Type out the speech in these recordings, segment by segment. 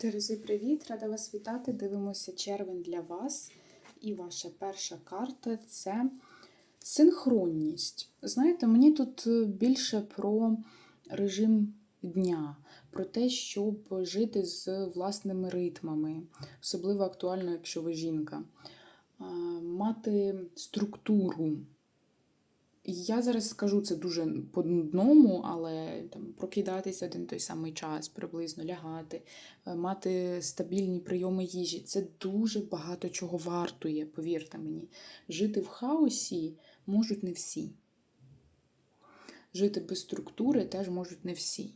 Терези, привіт! Рада вас вітати. Дивимося червень для вас. І ваша перша карта це синхронність. Знаєте, мені тут е, більше про режим дня, про те, щоб жити з власними ритмами, особливо актуально, якщо ви жінка, мати структуру. Я зараз скажу це дуже по одному, але там прокидатися один той самий час, приблизно лягати, е, мати стабільні прийоми їжі. Це дуже багато чого вартує, повірте мені. Жити в хаосі можуть не всі. Жити без структури теж можуть не всі.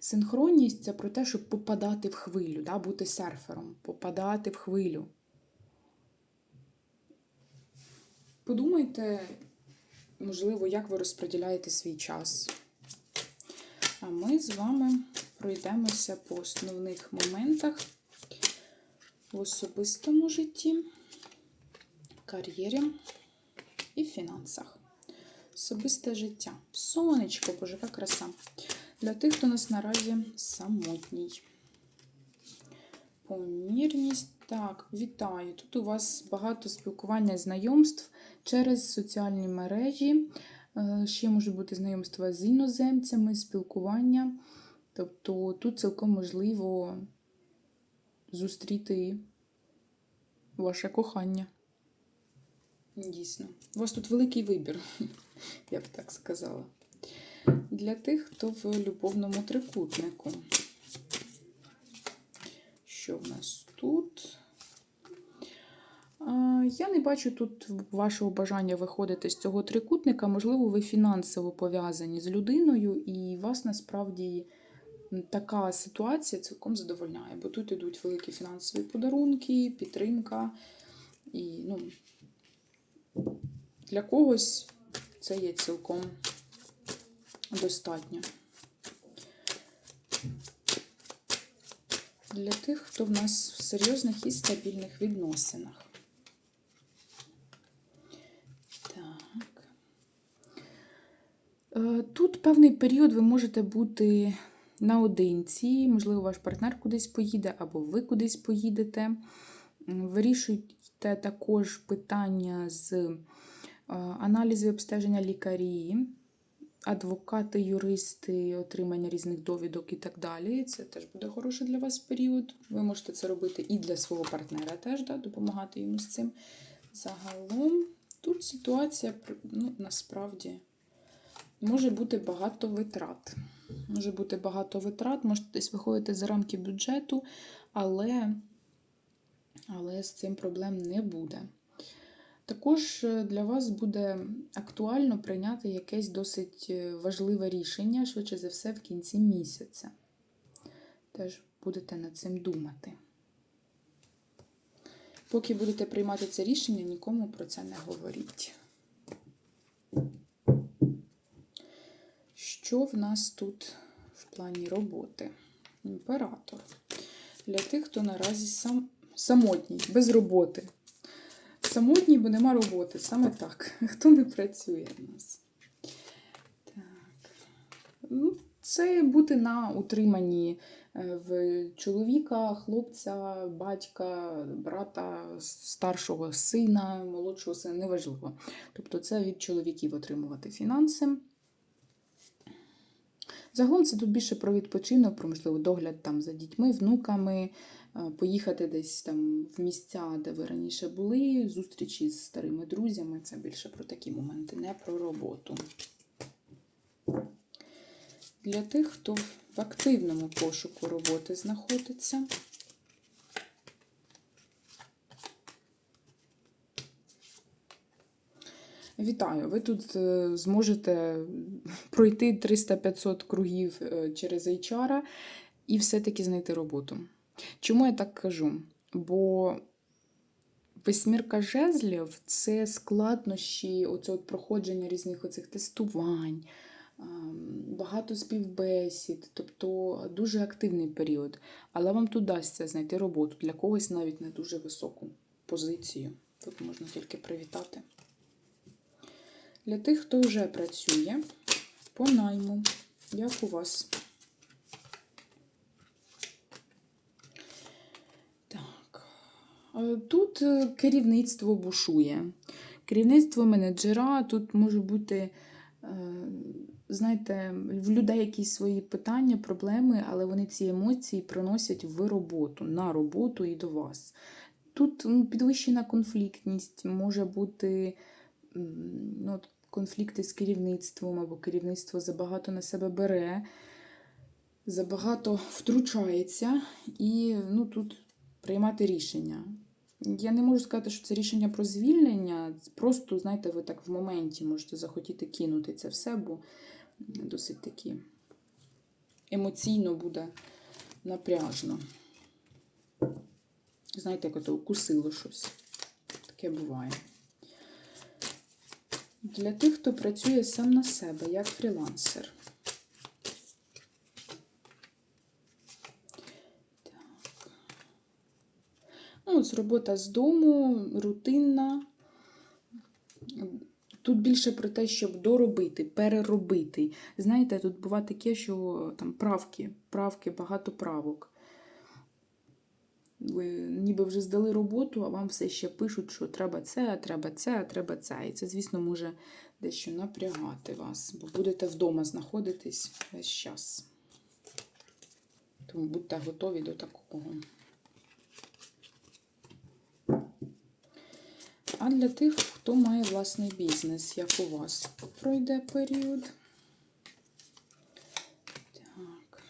Синхронність це про те, щоб попадати в хвилю, да, бути серфером, попадати в хвилю. Подумайте, можливо, як ви розподіляєте свій час. А ми з вами пройдемося по основних моментах в особистому житті, кар'єрі і фінансах. Особисте життя. Сонечко, боже, яка краса. Для тих, хто нас наразі самотній. Помірність. Так, вітаю. Тут у вас багато спілкування знайомств через соціальні мережі. Е, Ще можуть бути знайомства з іноземцями, спілкування. Тобто тут цілком можливо зустріти ваше кохання. Дійсно. У вас тут великий вибір, я б так сказала. Для тих, хто в любовному трикутнику. Що в нас тут? Я не бачу тут вашого бажання виходити з цього трикутника. Можливо, ви фінансово пов'язані з людиною, і вас насправді така ситуація цілком задовольняє, бо тут ідуть великі фінансові подарунки, підтримка. І ну, для когось це є цілком достатньо. Для тих, хто в нас в серйозних і стабільних відносинах. Так. Е, Тут певний період ви можете бути наодинці, можливо, ваш партнер кудись поїде, або ви кудись поїдете. Вирішуйте також питання з е, аналізу обстеження лікарі, адвокати, юристи, отримання різних довідок і так далі. Це теж буде хороший для вас період. Ви можете це робити і для свого партнера теж, да, допомагати йому з цим. Загалом тут ситуація ну, насправді може бути багато витрат. Може бути багато витрат, можете десь виходити за рамки бюджету, але, але з цим проблем не буде. Також е, для вас буде актуально прийняти якесь досить е, важливе рішення, швидше за все, в кінці місяця. Теж будете над цим думати. Поки будете приймати це рішення, нікому про це не говоріть. Що в нас тут в плані роботи? Імператор. Для тих, хто наразі сам, самотній, без роботи. Самотній, бо нема роботи. Саме так. Хто не працює в нас? Так. Ну, це бути на утриманні е, в чоловіка, хлопця, батька, брата, старшого сина, молодшого сина, неважливо. Тобто це від чоловіків отримувати фінанси. Загалом це тут більше про відпочинок, про можливо догляд там за дітьми, внуками, е, поїхати десь там в місця, де ви раніше були, зустрічі з старими друзями. Це більше про такі моменти, не про роботу. Для тих, хто в активному пошуку роботи знаходиться. Вітаю! Ви тут е, зможете пройти 300-500 кругів е, через HR і все-таки знайти роботу. Чому я так кажу? Бо восьмірка жезлів це складнощі, оце от проходження різних оцих тестувань, багато співбесід, тобто дуже активний період. Але вам тут вдасться знайти роботу для когось навіть не дуже високу позицію. Тут можна тільки привітати. Для тих, хто вже працює по найму, як у вас? Е, Тут е, керівництво бушує. Керівництво менеджера тут може бути, е, знаєте, в людей якісь свої питання, проблеми, але вони ці емоції приносять в роботу, на роботу і до вас. Тут підвищена конфліктність, може бути ну, конфлікти з керівництвом, або керівництво забагато на себе бере, забагато втручається і ну, тут приймати рішення. Я не можу сказати, що це рішення про звільнення. Просто, знаєте, ви так в моменті можете захотіти кинути це все, бо досить таки емоційно буде напряжно. Знаєте, як укусило щось. Таке буває. Для тих, хто працює сам на себе, як фрілансер. Так. Ну, ось робота з дому, рутинна. Тут більше про те, щоб доробити, переробити. Знаєте, тут буває таке, що там правки, правки, багато правок. Ви ніби вже здали роботу, а вам все ще пишуть, що треба це, а треба це, а треба це. І це, звісно, може дещо напрягати вас, бо будете вдома знаходитись весь час. Тому будьте готові до такого. А для тих, хто має власний бізнес, як у вас пройде період. Так.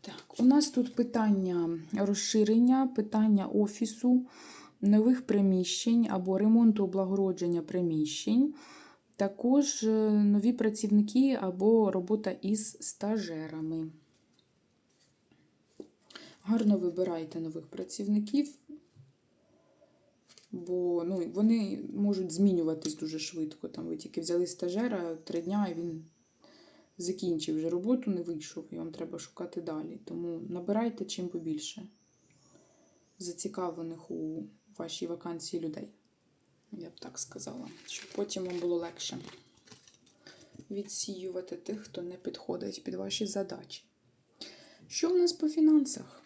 Так, у нас тут питання розширення, питання офісу, нових приміщень або ремонту облагородження приміщень. Також е, нові працівники або робота із стажерами. Гарно вибирайте нових працівників, бо ну, вони можуть змінюватись дуже швидко. Там ви тільки взяли стажера три дня, і він закінчив вже роботу, не вийшов, і вам треба шукати далі. Тому набирайте чим побільше зацікавлених у вашій вакансії людей. Я б так сказала, щоб потім вам було легше відсіювати тих, хто не підходить під ваші задачі. Що в нас по фінансах?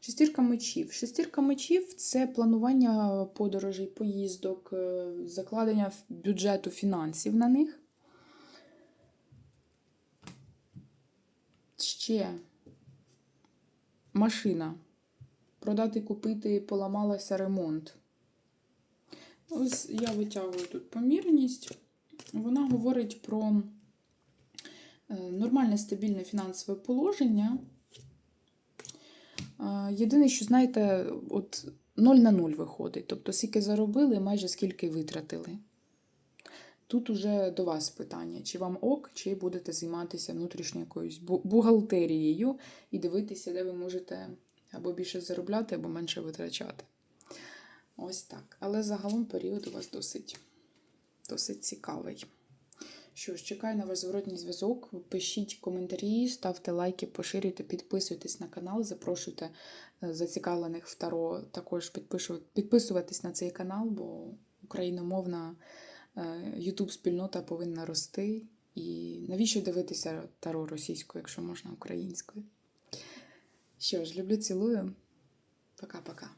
Шестірка мечів. Шестірка мечів це планування подорожей, поїздок, е, закладення бюджету фінансів на них. Ще машина. Продати, купити, поламалася ремонт. Ось я витягую тут помірність. Вона говорить про е, нормальне стабільне фінансове положення. Е, Єдине, що, знаєте, от 0 на 0 виходить. Тобто, скільки заробили, майже скільки витратили. Тут уже до вас питання, чи вам ок, чи будете займатися внутрішньою якоюсь бухгалтерією і дивитися, де ви можете або більше заробляти, або менше витрачати. Ось так. Але загалом період у вас досить, досить цікавий. Що ж, чекаю на ваш зворотній зв'язок. Пишіть коментарі, ставте лайки, поширюйте, підписуйтесь на канал, запрошуйте е, зацікавлених в Таро також підписуватись на цей канал, бо україномовна YouTube спільнота повинна рости. І навіщо дивитися Таро російською, якщо можна українською? Що ж, люблю, цілую. Пока-пока.